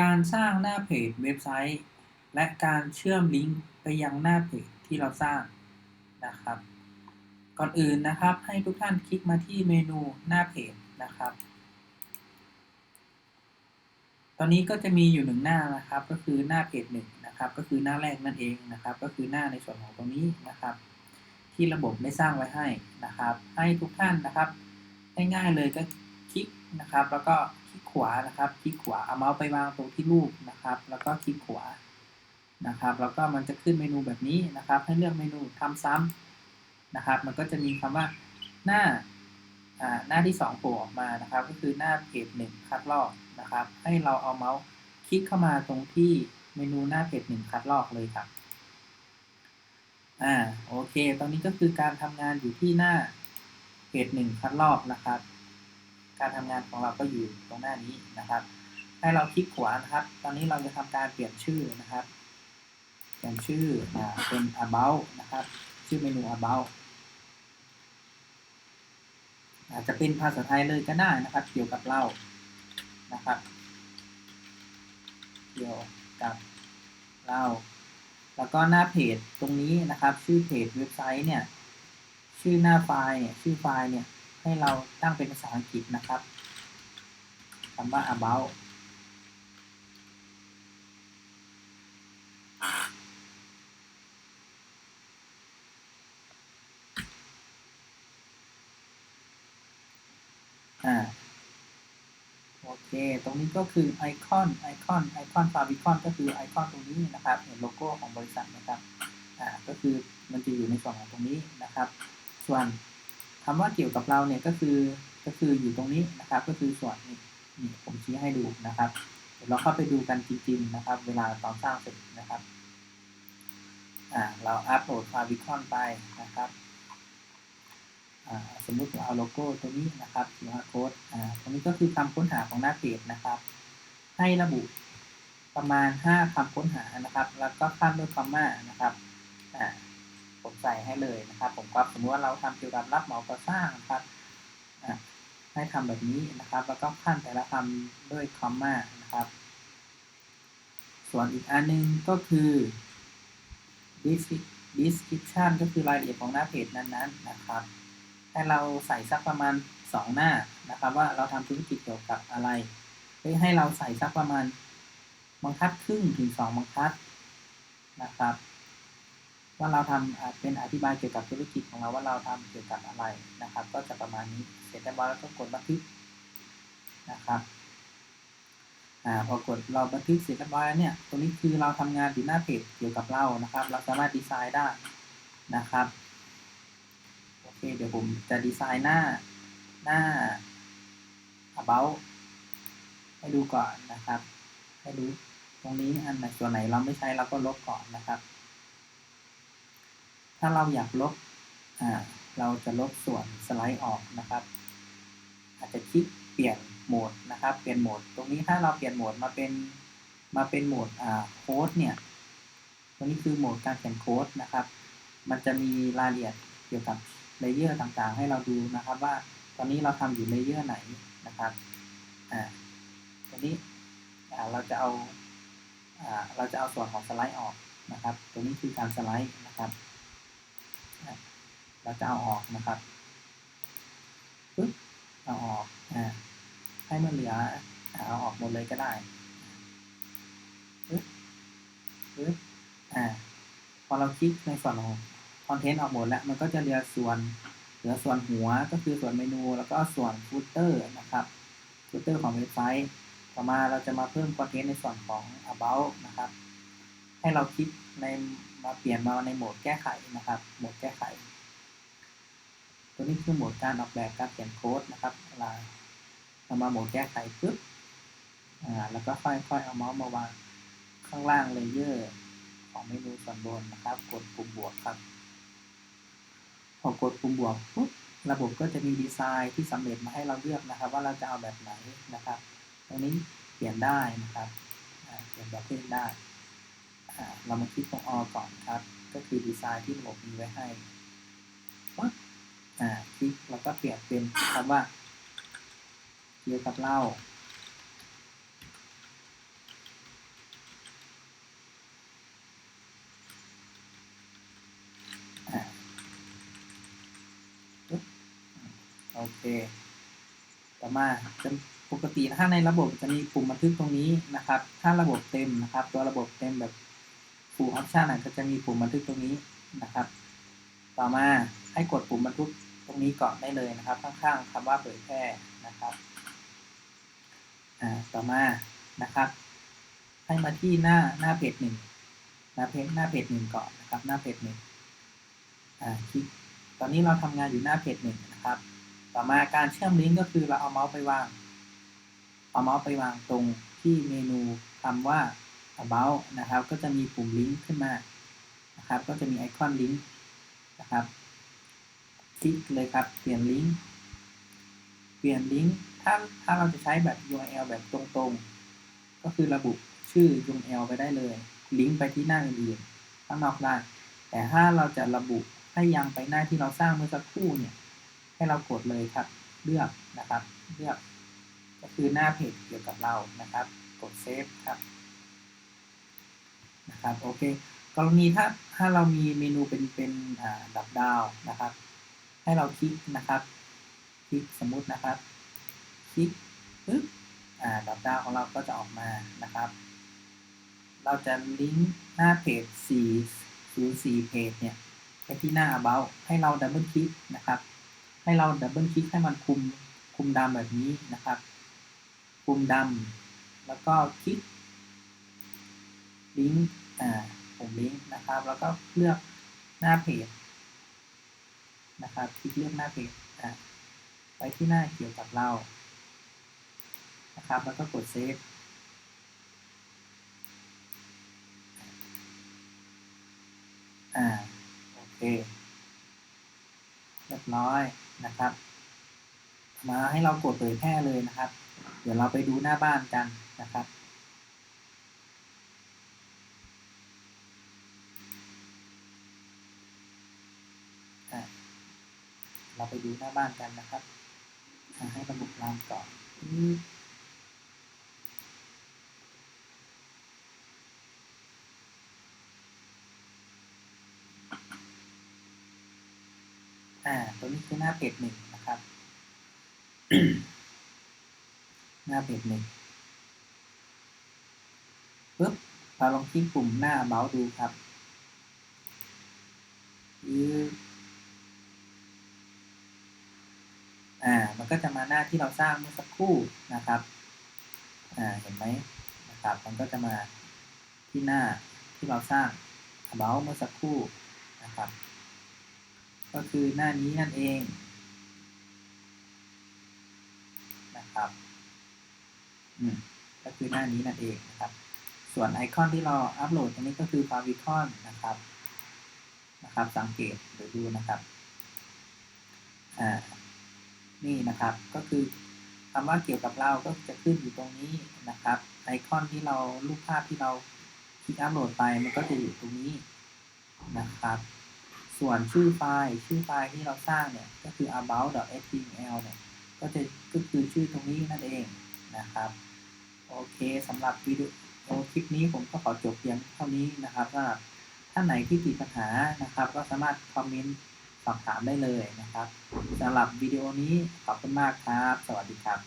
การสร้างหน้าเพจเว็บไซต์ และการเชื่อมลิงก์ไปยังหน้าเพจที่เราสร้างนะครับ ก่อนอื่นนะครับให้ทุกท่านคลิกมาที่เมนูหน้าเพจนะครับ ตอนนี้ก็จะมีอยู่หนึ่งหน้านะครับ ก็คือหน้าเพจหนึ่งนะครับ ก็คือหน้าแรกนั่นเองนะครับ ก็คือหน้าในส่วนของตรงนี้นะครับ ที่ระบบได้สร้างไว้ให้นะครับ ให้ทุกท่านนะครับง่ายๆเลยก็คลิกนะครับ แล้วก็ ขวานะครับ คลิกขวาเอาเมาส์ไปวางตรงที่รูปนะครับ แล้วก็คลิกขวานะครับ แล้วก็มันจะขึ้นเมนูแบบนี้นะครับ ให้เลือกเมนูทำซ้ำนะครับ มันก็จะมีคำว่าหน้าหน้าที่2โผล่ออกมานะครับ ก็คือหน้าเพจ1คัดลอกนะครับ ให้เราเอาเมาส์คลิกเข้ามาตรงที่เมนูหน้าเพจ1คัดลอกเลยครับอ่าโอเค ตอนนี้ก็คือการทำงานอยู่ที่หน้าเพจ1คัดลอกนะครับ การทำงานของเราก็อยู่ตรงหน้านี้นะครับ ให้เราคลิกขวานะครับ ตอนนี้เราจะทำการเปลี่ยนชื่อนะครับ เปลี่ยนชื่อเป็น about นะครับ ชื่อเมนู about อาจจะเป็นภาษาไทยเลยก็ได้นะครับ เกี่ยวกับเรานะครับ เกี่ยวกับเราแล้วก็หน้าเพจตรงนี้นะครับ ชื่อเพจเว็บไซต์เนี่ย ชื่อหน้าไฟล์เนี่ย ชื่อไฟล์เนี่ย ให้เราตั้งเป็นภาษาอังกฤษนะครับคำว่า about อ่าโอเค ตรงนี้ก็คือไอคอน ไอคอน ไอคอนฟาวิคอนก็คือไอคอนตรงนี้นะครับ เห็นโลโก้ของบริษัทนะครับ อ่า ก็คือมันจะอยู่ในส่วนของตรงนี้นะครับ ส่วน คำว่าเกี่ยวกับเราเนี่ยก็คือก็คืออยู่ตรงนี้นะครับ ก็คือส่วนนี้นี่ผมชี้ให้ดูนะครับ เดี๋ยวเราเข้าไปดูกันจริงๆนะครับ เวลาตอนสร้างเสร็จนะครับอ่าเราอัปโหลดฟาวิคอนไปนะครับสมมุติเราเอาโลโก้ตัวนี้นะครับ QR code อ่าตรงนี้ก็คือคำค้นหาของหน้าเพจนะครับ ให้ระบุประมาณ 5คำค้นหานะครับ แล้วก็ขั้นด้วยคำม่านะครับอ่า ผมใส่ให้เลยนะครับ ผมก็สมมติว่าเราทำเกี่ยวกับรับเหมาก่อสร้างครับให้ทำแบบนี้นะครับ แล้วก็ขั้นแต่ละคำด้วยคำม่านะครับ ส่วนอีกอันนึงก็คือ description ก็คือรายละเอียดของหน้าเพจนั้นๆนะครับ ให้เราใส่สักประมาณ 2 หน้านะครับ ว่าเราทำธุรกิจเกี่ยวกับอะไรให้เราใส่สักประมาณบรรทัดครึ่งถึง 2บรรทัดนะครับ ว่าเราทำเป็นอธิบายเกี่ยวกับธุรกิจของเราว่าเราทำเกี่ยวกับอะไรนะครับ ก็จะประมาณนี้เสร็จแล้วเราก็กดบันทึกนะครับอ่าพอกดเราบันทึกเสร็จเรียบร้อยเนี่ยตรงนี้คือเราทำงานอยู่หน้าเพจเกี่ยวกับเรานะครับ เราสามารถดีไซน์ได้นะครับโอเคเดี๋ยวผมจะดีไซน์หน้าหน้า about ให้ดูก่อนนะครับ ให้ดูตรงนี้อันไหนส่วนไหนเราไม่ใช้เราก็ลบก่อนนะครับ ถ้าเราอยากลบเราจะลบส่วนสไลด์ออกนะครับ อาจจะคลิกเปลี่ยนโหมดนะครับ เปลี่ยนโหมด ตรงนี้ถ้าเราเปลี่ยนโหมดมาเป็นมาเป็นโหมดโค้ดเนี่ยตรงนี้คือโหมดการเขียนโค้ดนะครับ มันจะมีรายละเอียดเกี่ยวกับเลเยอร์ต่างๆ ให้เราดูนะครับ ว่าตอนนี้เราทำอยู่เลเยอร์ไหนนะครับอ่าตรงนี้เราจะเอาอ่าเราจะเอาส่วนของสไลด์ออกนะครับตรงนี้คือการสไลด์นะครับ เราจะเอาออกนะครับปึ๊บเอาออกอ่าให้มันเหลือเอาออกหมดเลยก็ได้ปึ๊บปึ๊บอ่าพอเราคลิกในส่วนของคอนเทนต์ออกหมดแล้ว มันก็จะเหลือส่วนเหลือส่วนหัวก็คือส่วนเมนูแล้วก็ส่วนฟูตเตอร์นะครับฟูตเตอร์ของเว็บไซต์ต่อมาเราจะมาเพิ่มคอนเทนต์ในส่วนของ about นะครับ ให้เราคลิกใน มาเปลี่ยนมาในโหมดแก้ไขนะครับ โหมดแก้ไข ตัวนี้คือโหมดการออกแบบการเขียนโค้ดนะครับเวลาเรามาโหมดแก้ไขปุ๊บอ่าแล้วก็ค่อยๆเอาเมาส์มาวางข้างล่างเลเยอร์ของเมนูส่วนบนนะครับ กดปุ่มบวกครับพอกดปุ่มบวกปุ๊บระบบก็จะมีดีไซน์ที่สำเร็จมาให้เราเลือกนะครับ ว่าเราจะเอาแบบไหนนะครับ ตรงนี้เปลี่ยนได้นะครับเปลี่ยนประเภทได้ เรามาคลิกตรง o ก่อนครับ ก็คือดีไซน์ที่ระบบมีไว้ให้ปั๊อ่าคลิกเราก็เปลี่ยนเป็นคำว่าเกี่ยวกับเล่าโอเค ต่อมาจะปกติถ้าในระบบจะมีปุ่มบันทึกตรงนี้นะครับ ถ้าระบบเต็มนะครับ ตัวระบบเต็มแบบ full option อะก็จะมีปุ่มบันทึกตรงนี้นะครับ ต่อมาให้กดปุ่มบันทึกตรงนี้ก่อนได้เลยนะครับ ข้างๆคำว่าเผยแพร่นะครับอ่าต่อมานะครับ ให้มาที่หน้าหน้าเพจหนึ่งหน้าเพจหน้าเพจหนึ่งก่อนนะครับ หน้าเพจหนึ่งอ่าคลิกตอนนี้เราทำงานอยู่หน้าเพจหนึ่งนะครับ ต่อมาการเชื่อมลิงก์ก็คือเราเอาเมาส์ไปวาง เอาเมาส์ไปวางตรงที่เมนูคำว่า about นะครับ ก็จะมีปุ่มลิงก์ขึ้นมานะครับ ก็จะมีไอคอนลิงก์นะครับคลิกเลยครับ เปลี่ยนลิงก์เปลี่ยนลิงก์ถ้าถ้าเราจะใช้แบบ URL แบบตรงๆ ก็คือระบุชื่อ URL ไปได้เลย ลิงก์ไปที่หน้าอื่นๆข้างนอกได้แต่ถ้าเราจะระบุให้ยังไปหน้าที่เราสร้างเมื่อสักครู่เนี่ยให้เรากดเลยครับ เลือกนะครับ เลือก ก็คือหน้าเพจเกี่ยวกับเรานะครับ กดเซฟครับ นะครับโอเคกรณีถ้าถ้าเรามีเมนูเป็นเป็นอ่าดับดาวนะครับ ให้เราคลิกนะครับคลิกสมมุตินะครับคลิกปึ๊บอ่าดับดาวของเราก็จะออกมานะครับ เราจะลิงก์หน้าเพจ404เพจเนี่ยไปที่หน้า about ให้เราดับเบิลคลิกนะครับ ให้เราดับเบิลคลิกให้มันคุมคุมดำแบบนี้นะครับ คุมดำแล้วก็คลิก ลิงก์อ่าผมลิงก์นะครับ แล้วก็เลือกหน้าเพจนะครับ คลิกเลือกหน้าเพจอ่าไปที่หน้าเกี่ยวกับเรานะครับ แล้วก็กดเซฟอ่าโอเคเรียบร้อยนะครับมาให้เรากดเผยแพร่เลยนะครับ เดี๋ยวเราไปดูหน้าบ้านกันนะครับ เราไปดูหน้าบ้านกันนะครับให้ระบบรามก่อนอ่าตัวนี้คือหน้าเพจหนึ่งนะครับ หน้าเพจหนึ่งปึ๊บเราลองคลิกปุ่มหน้าเมาส์ดูครับยืด อ่ามันก็จะมาหน้าที่เราสร้างเมื่อสักครู่นะครับอ่าเห็นไหมนะครับมันก็จะมาที่หน้าที่เราสร้าง about เมื่อสักครู่นะครับ ก็คือหน้านี้นั่นเองนะครับอืมก็คือหน้านี้นั่นเองนะครับ ส่วนไอคอนที่เราอัปโหลดตรงนี้ก็คือฟาวิคอนนะครับนะครับ สังเกตหรือดูนะครับอ่า นี่นะครับ ก็คือคำว่าเกี่ยวกับเราก็จะขึ้นอยู่ตรงนี้นะครับ ไอคอนที่เรารูปภาพที่เราคลิกอัปโหลดไปมันก็จะอยู่ตรงนี้นะครับ ส่วนชื่อไฟล์ชื่อไฟล์ที่เราสร้างเนี่ยก็คือ about.html เนี่ยก็จะก็คือชื่อตรงนี้นั่นเองนะครับ โอเคสำหรับวิดีโอคลิปนี้ผมก็ขอจบเพียงเท่านี้นะครับสำหรับท่านไหนที่ติดปัญหานะครับ ก็สามารถคอมเมนต์ สอบถามได้เลยนะครับสำหรับวิดีโอนี้ขอบคุณมากครับ สวัสดีครับ